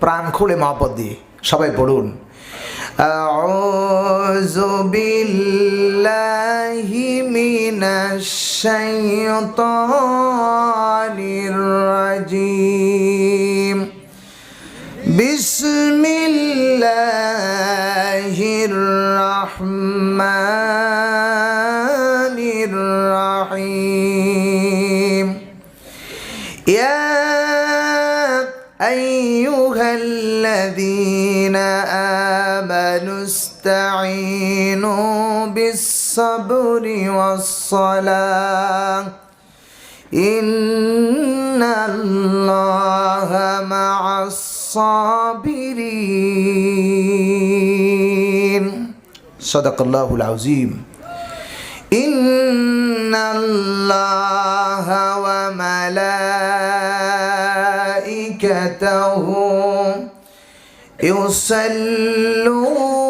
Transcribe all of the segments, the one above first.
প্রাণ খুলে মহব্বত দিয়ে সবাই পড়ুন أعوذ بالله من الشيطان الرجيم بسم الله الرحمن الرحيم يا أيها آمنوا استعينوا بالصبر والصلاة. إن الله مع الصابرين. صدق الله العظيم. إن الله وملائكته يصلون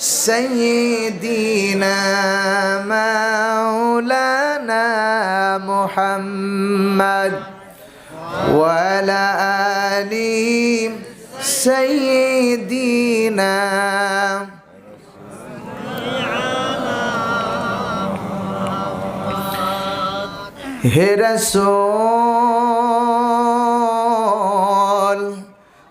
سيدنا مولانا محمد وعلى آل سيدنا হে রসোল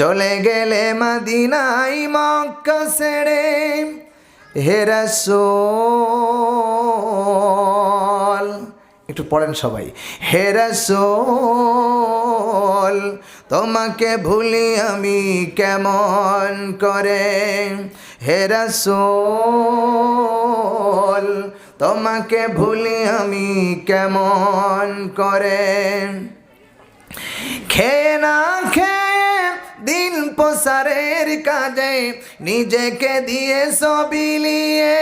চলে গেলে মাদিনাই মক্কা ছেড়ে হেরাসোল একটু পড়েন সবাই। হেরাসোল তোমাকে ভুলি আমি কেমন করে? হেরাসোল তোমাকে ভুলি আমি কেমন করে? খেয়ে না খেয়ে দিন প্রসারের কাজে নিজেকে দিয়ে সবিলিয়ে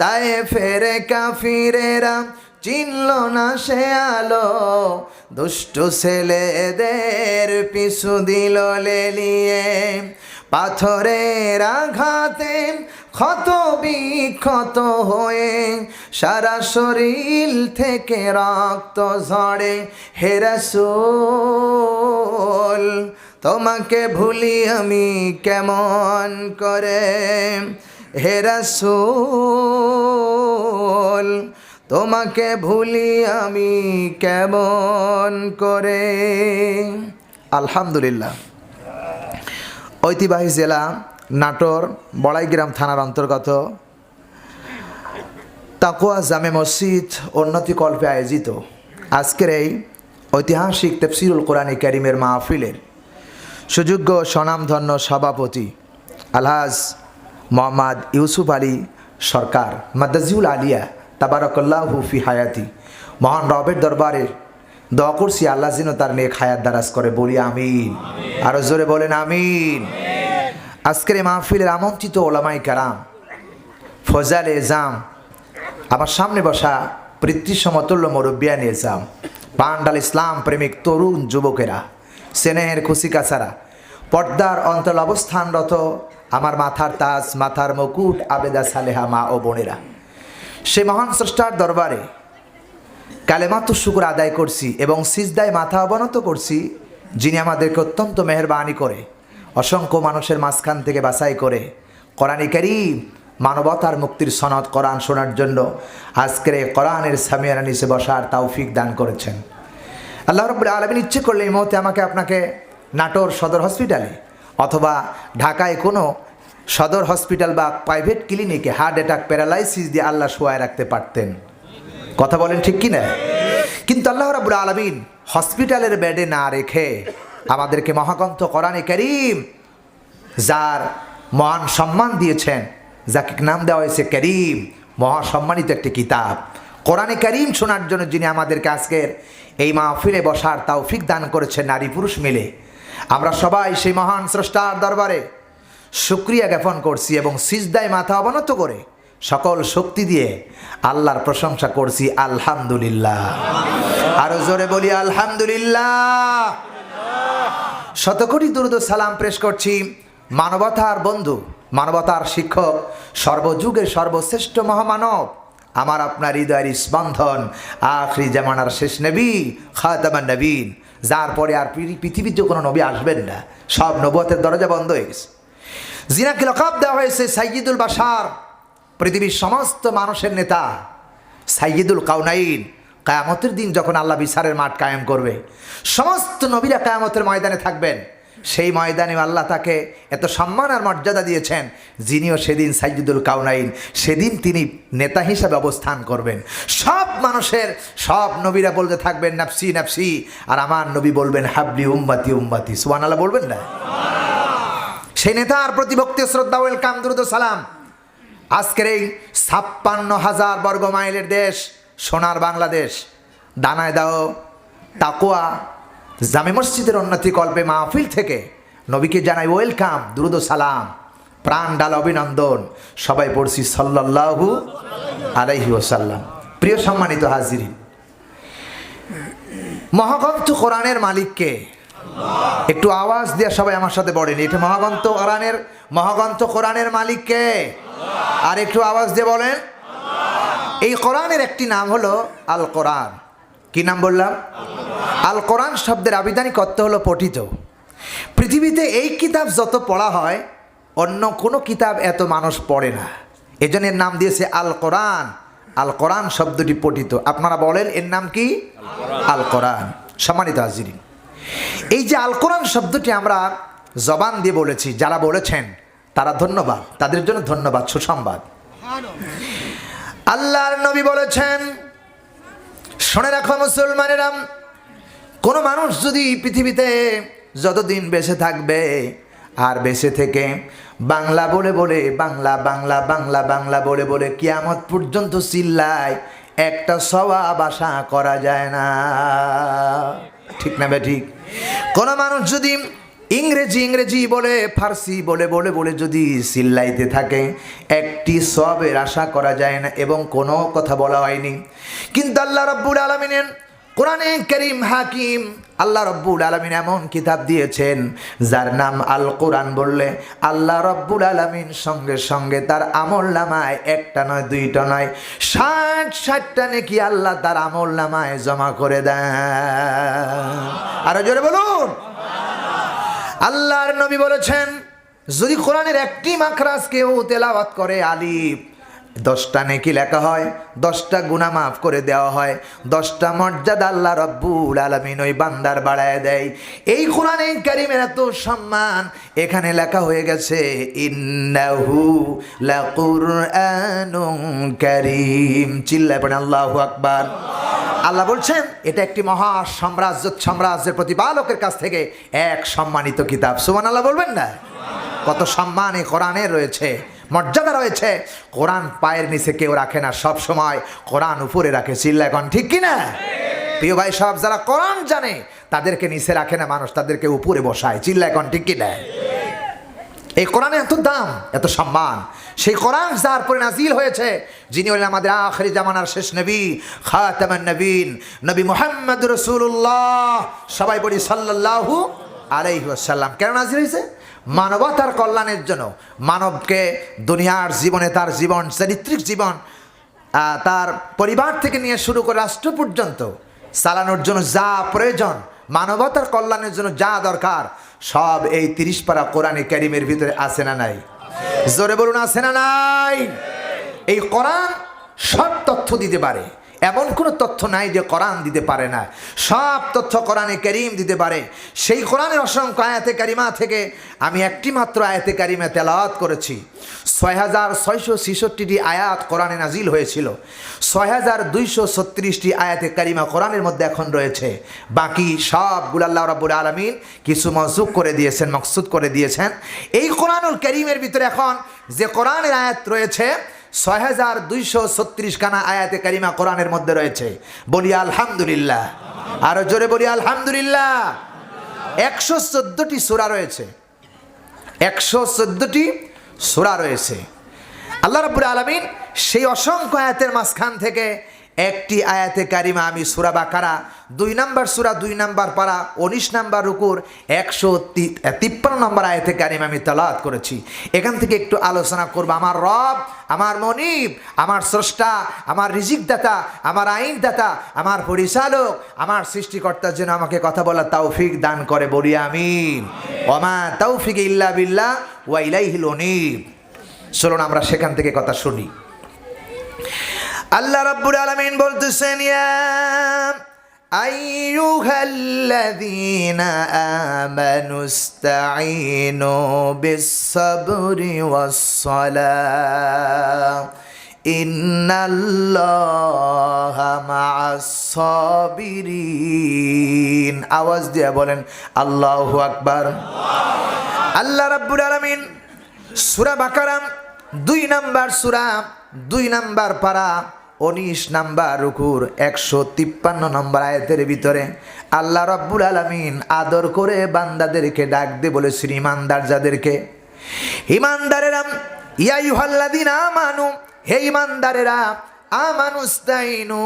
তাই ফেরে কাফিরেরা চিনল না সে আলো। দুষ্টু ছেলেদের পিছু দিল লেলিয়ে। পাথরের আঘাতে ক্ষত বিক্ষত হয়ে সারা শরীর থেকে রক্ত ঝরে হেরাসোল তোমাকে ভুলি আমি কেমন করে? হেরাসোল তোমাকে ভুলি আমি কেমন করে? আলহামদুলিল্লাহ। ঐতিহ্যবাহী জেলা নাটোর, বড়াইগ্রাম থানার অন্তর্গত। তাকুয়া জামে মসজিদ উন্নতি কল্পে আয়োজিত। আজকের এই ঐতিহাসিক তেফসিরুল কোরআনী ক্যারিমের মাহফিলের সুযোগ্য স্বনামধন্য সভাপতি আলহাজ মোহাম্মদ ইউসুফ আলী সরকার মাদাজিউল আলিয়া তাবারকল্লাহ হুফি হায়াতি। মহান রবের দরবারের দোয়া করছি আল্লাহ যেন তার নেক হায়াত দারাজ করে। বলি আমিন। আরও জোরে বলেন আমিন। আজকের এই মাহফিলের আমন্ত্রিত ওলামাই কারাম ফজাল এজাম আমার সামনে বসা পৃথ্বী সমতুল্য মুরব্বিয়ান এজাম পান্ডাল ইসলাম প্রেমিক তরুণ যুবকেরা স্নেহের খুশি কাছারা পর্দার অন্তল অবস্থানরত আমার মাথার তাজ, মাথার মুকুট, আবেদা সালেহা মা ও বোনেরা। সে মহান স্রষ্টার দরবারে কালেমাত্র শুকুর আদায় করছি এবং সিজদায় মাথা অবনত করছি, যিনি আমাদেরকে অত্যন্ত মেহরবানি করে, অসংখ্য মানুষের মাঝখান থেকে বাছাই করে, কোরআনী করিম মানবতার মুক্তির সনদ, কোরআন শোনার জন্য আজকের এই কোরআনের সামিয়ানা নিচে বসার তাওফিক দান করেছেন। আল্লাহ রব্বুল আলমিন ইচ্ছে করলে এই মুহূর্তে আমাকে আপনাকে নাটোর সদর হসপিটালে অথবা ঢাকায় কোনো সদর হসপিটাল বা প্রাইভেট ক্লিনিকে হার্ট অ্যাটাক, প্যারালাইসিস দিয়ে আল্লাহ শোয়ায় রাখতে পারতেন। কথা বলেন ঠিক কি না কিন্তু আল্লাহ রাবুল আলমিন হসপিটালের বেডে না রেখে আমাদেরকে মহাগ্রন্থ কোরআনে করিম যার মহান সম্মান দিয়েছেন, যাকে নাম দেওয়া হয়েছে করিম মহা সম্মানিত একটি কিতাব। কোরআনে করিম শোনার জন্য যিনি আমাদেরকে আজকের এই মাহফিলে বসার তৌফিক দান করেছেন নারী পুরুষ মিলে। আমরা সবাই সেই মহান স্রষ্টার দরবারে শুক্রিয়া জ্ঞাপন করছি এবং সিজদায় মাথা অবনত করে সকল শক্তি দিয়ে আল্লাহর প্রশংসা করছি, আলহামদুলিল্লাহ। আরও জোরে বলি, আলহামদুলিল্লাহ। শতকোটি দুরুদ সালাম পেশ করছি মানবতার বন্ধু, মানবতার শিক্ষক, সর্বযুগের সর্বশ্রেষ্ঠ মহামানব আমার আপনার হৃদয়ের স্পন্দন। আখরি জামানার শেষ নবী, খাতামান নবীন। যার পরে আর পৃথি- পৃথিবীতে কোনো নবী আসবেন না। সব নবতের দরজা বন্ধ হয়ে গেছে। জিনাকে লকাব দেওয়া হয়েছে সাইয়িদুল বাসার পৃথিবীর সমস্ত মানুষের নেতা। সাইয়িদুল কাউনাইন কায়ামতের দিন যখন আল্লাহ বিচারের মাঠ কায়েম করবে। সমস্ত নবীরা কায়ামতের ময়দানে থাকবেন। সেই ময়দানে আল্লাহ তাকে এত সম্মান আর মর্যাদা দিয়েছেন, যিনিও সেদিন সাইয়িদুল কাউনাইন সেদিন তিনি নেতা হিসাবে অবস্থান করবেন। সব মানুষের, সব নবীরা বলতে থাকবেন, নাফসি নাফসি। আর আমার নবী বলবেন, হাবলি উম্মাতি উম্মাতি। সুবান আল্লাহ বলবেন না? সেই নেতার প্রতি ভক্তি শ্রদ্ধা, ওয়েলকাম, দ্রুত সালাম। আজকের এই ছাপ্পান্ন হাজার বর্গ মাইলের দেশ, সোনার বাংলাদেশ। দানায় দাও, তাকুয়া জামে মসজিদের উন্নতি কল্পে মাহফিল থেকে নবীকে জানাই ওয়েলকাম দ্রুত সালাম, প্রাণ ডাল অভিনন্দন, সবাই পড়ছি সাল্লাল্লাহু আলাইহি ওসাল্লাম প্রিয় সম্মানিত হাজিরিন মহাগ্রন্থ কোরআনের মালিককে একটু আওয়াজ দিয়ে সবাই আমার সাথে বলেন, এটা মহাগ্রন্থ কোরআনের মহাগ্রন্থ কোরআনের মালিককে আর একটু আওয়াজ দিয়ে বলেন, এই কোরআনের একটি নাম হলো আল কোরআন। কি নাম বললাম? আল কোরআন শব্দের আবিধানিক অর্থ হলো পঠিত। পৃথিবীতে এই কিতাব যত পড়া হয়, অন্য কোনো কিতাব এত মানুষ পড়ে না। এজন্য এর নাম দিয়েছে আল কোরআন। আল কোরআন শব্দটি পঠিত। আপনারা বলেন, এর নাম কি? আল কোরআন। সম্মানিত হাজিরিন, এই যে আল কোরআন শব্দটি আমরা জবান দিয়ে বলেছি, যারা বলেছেন, তারা ধন্যবাদ। তাদের জন্য ধন্যবাদ, সুসংবাদ। আল্লাহর নবী বলেছেন শুনে রাখো মুসলমানেরাম, কোনো মানুষ যদি পৃথিবীতে যতদিন বেঁচে থাকবে আর বেঁচে থেকে বাংলা বলে বলে, বাংলা বাংলা বাংলা বাংলা বলে বলে কিয়ামত পর্যন্ত চিল্লায়, একটা সবাব আশা করা যায় না। ঠিক না বে ঠিক? কোনো মানুষ যদি ইংরেজি ইংরেজি বলে, ফার্সি বলে বলে বলে যদি সিল্লাইতে থাকে, একটি সবের আশা করা যায় না এবং কোনো কথা বলা হয়নি। কিন্তু আল্লাহ রব্বুল আলমিনের কোরআনে করিম হাকিম আল্লাহ রব্বুল আলমিন এমন কিতাব দিয়েছেন, যার নাম আল কোরআন বললে, আল্লাহ রব্বুল আলমিন সঙ্গে সঙ্গে তার আমল নামায় একটা নয়, দুইটা নয়, ষাট, ষাটটা নাকি আল্লাহ তার আমল নামায় জমা করে দেন। আরও জোরে বলুন। আল্লাহর নবী বলেছেন যদি কোরআনের একটি মাখরাজ কেউ তেলাওয়াত করে আলিফ দশটা নেকি লেখা হয়, দশটা গুণা মাফ করে দেওয়া হয়, দশটা মর্যাদা আল্লাহ রব্বুল আলমিন ওই বান্দার বাড়ায় দেয়। এই কোরআনে কারিমের এত সম্মান এখানে লেখা হয়ে গেছে, ইন্নাহু লাকুরআনুন কারীম। চিল্লায় আল্লাহু আকবার। আল্লাহ বলছেন, এটা একটি মহা সাম্রাজ্য, সাম্রাজ্যের প্রতিপালকের কাছ থেকে এক সম্মানিত কিতাব। সুমান আল্লাহ বলবেন না? কত সম্মান এই কোরআনের রয়েছে। মর্যাদা রয়েছে। কোরআন পায়ের নিচে কেউ রাখে না সব সময়। কোরআন উপরে রাখে চিল্লা এখন, ঠিক কি না প্রিয় ভাই, সব যারা কোরআন জানে, তাদেরকে নিচে রাখে না মানুষ, তাদেরকে উপরে বসায়। চিল্লা এখন, ঠিক কি না এই কোরআনে এত দাম, এত সম্মান। সেই কোরআন যার পরে নাজিল হয়েছে, যিনি হলেন আমাদের আখরি জামানার শেষ নবী, খাতামান নবীন, নবী মোহাম্মদ রসুল্লাহ সবাই বলি সাল্লাল্লাহু আলাইহি ওয়াসাল্লাম। কেন নাজিল হয়েছে? মানবতার কল্যাণের জন্য, মানবকে দুনিয়ার জীবনে তার জীবন, চারিত্রিক জীবন তার পরিবার থেকে নিয়ে শুরু করে রাষ্ট্র পর্যন্ত চালানোর জন্য যা প্রয়োজন, মানবতার কল্যাণের জন্য যা দরকার, সব এই তিরিশ পারা কোরআনে ক্যারিমের ভিতরে আছে না নাই? জোরে বলুন, আছে না নাই? এই কোরআন সব তথ্য দিতে পারে। এমন কোনো তথ্য নাই যে কোরআন দিতে পারে না। সব তথ্য কোরআনে করিম দিতে পারে। সেই কোরআনের অসংখ্য আয়াতে কারিমা থেকে আমি একটি মাত্র আয়াতে কারিমা তেলাওয়াত করেছি। ছয় হাজার ছয়শো ছেষট্টিটি আয়াত কোরআনে নাজিল হয়েছিল। ছয় হাজার দুইশো ছত্রিশটি আয়াতে কারিমা কোরআনের মধ্যে এখন রয়েছে। বাকি সবগুলো আল্লাহ রাবুল আলমিন কিছু মজুক করে দিয়েছেন, মকসুদ করে দিয়েছেন। এই কোরআনুল করিমের ভিতরে এখন যে কোরআনের আয়াত রয়েছে ছয় হাজার দুইশো ছত্রিশ খানা আয়াতে কারিমা কোরআনের মধ্যে রয়েছে। বলি আলহামদুলিল্লাহ। আরও জোরে বলি আলহামদুলিল্লাহ। একশো চোদ্দটি সুরা রয়েছে। একশো চোদ্দটি সুরা রয়েছে। আল্লাহ রবুল আলমিন সেই অসংখ্য আয়াতের মাঝখান থেকে একটি আয়াতে কারিমা আমি সুরা বাকারা, দুই নাম্বার সুরা, দুই নাম্বার পারা, উনিশ নাম্বার রুকুর, একশো তিপ্পান্ন নম্বর আয়াতে কারিমা আমি তালাত করেছি। এখান থেকে একটু আলোচনা করব। আমার রব, আমার মনিব, আমার স্রষ্টা, আমার রিজিক দাতা আমার আইন দাতা আমার পরিচালক, আমার সৃষ্টিকর্তা যেন আমাকে কথা বলার তৌফিক দান করে, বলি আমিন। ওমা তৌফিক ইল্লা বিল্লা ওয়া ইলাইহিল অনিব চলুন আমরা সেখান থেকে কথা শুনি। আল্লাহ রাব্বুল আলামিন বলতেছেন, ইয়া আইয়ুহাল্লাযীনা আমানু ইসতাঈনু বিস-সাবরি ওয়াস-সালাহ ইন্নাল্লাহা মা'আস-সাবিরিন। আওয়াজ দিয়ে বলেন, আল্লাহু আকবার। আল্লাহ রাব্বুল আলামিন সূরা বাকারাম দুই নাম্বার সূরা, দুই নাম্বার পারা উনিশ নাম্বার রুকুর একশো তিপ্পান্ন নম্বর আয়তের ভিতরে, আল্লাহ রব্বুল আলমিন আদর করে বান্দাদেরকে ডাক দে বলে শ্রীমানদার যাদেরকে, ইমানদারেরা ইয়াইহাল্লাদিন আমানু, হে ইমানদারেরা, আমানুস্তাইনু